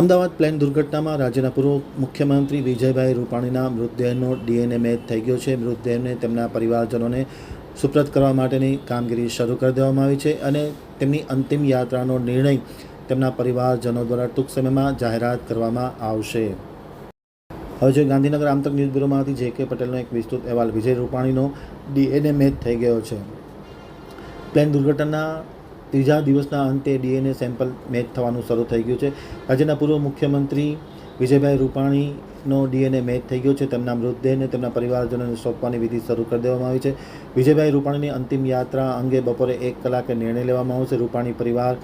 Ahmedabad plane દુર્ઘટનામાં રાજ્યના પૂર્વ મુખ્યમંત્રી વિજયભાઈ રૂપાણીના મૃતદેહનો ડીએનએ મેચ થઈ ગયો છે. મૃતદેહને તેમના પરિવારજનોને સુપ્રત કરવા માટેની કામગીરી શરૂ કરી દેવામાં આવી છે અને તેમની અંતિમ યાત્રાનો નિર્ણય તેમના પરિવારજનો દ્વારા ટૂંક સમયમાં જાહેરાત કરવામાં આવશે. હવે જો ગાંધીનગર આમતક ન્યૂઝ બ્યુરોમાંથી જે કે પટેલનો એક વિસ્તૃત અહેવાલ. વિજય રૂપાણીનો ડીએનએ મેચ થઈ ગયો છે. પ્લેન દુર્ઘટનાના ત્રીજા દિવસના અંતે ડીએનએ સેમ્પલ મેચ થવાનું શરૂ થઈ ગયું છે. રાજ્યના પૂર્વ મુખ્યમંત્રી વિજયભાઈ રૂપાણીનો ડીએનએ મેચ થઈ ગયો છે. તેમના મૃતદેહને તેમના પરિવારજનોને સોંપવાની વિધિ શરૂ કરી દેવામાં આવી છે. વિજયભાઈ રૂપાણીની અંતિમ યાત્રા અંગે બપોરે એક કલાકે નિર્ણય લેવામાં આવશે. રૂપાણી પરિવાર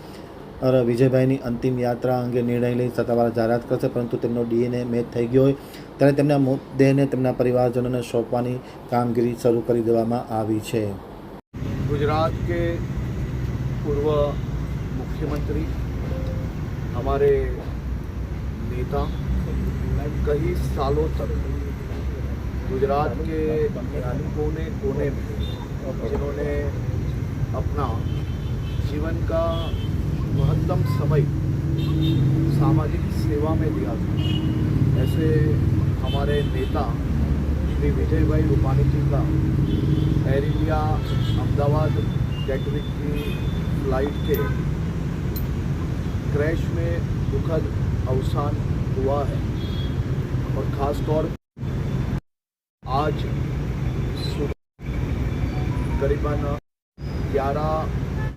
વિજયભાઈની અંતિમ યાત્રા અંગે નિર્ણય લઈ સત્તાવાર જાહેરાત કરશે, પરંતુ તેમનો ડીએનએ મેચ થઈ ગયો હોય ત્યારે તેમના મૃતદેહને તેમના પરિવારજનોને સોંપવાની કામગીરી શરૂ કરી દેવામાં આવી છે. ગુજરાત કે पूर्व मुख्यमंत्री, हमारे नेता, कई सालों तक गुजरात के कोने कोने में, जिन्होंने अपना जीवन का महत्तम समय सामाजिक सेवा में दिया था। ऐसे हमारे नेता श्री विजय भाई रूपानी जी का, एयर इंडिया अहमदाबाद गैटविक की फ़्लाइट के क्रैश में दुखद अवसान हुआ है और ख़ास तौर आज सुबह करीबन ग्यारह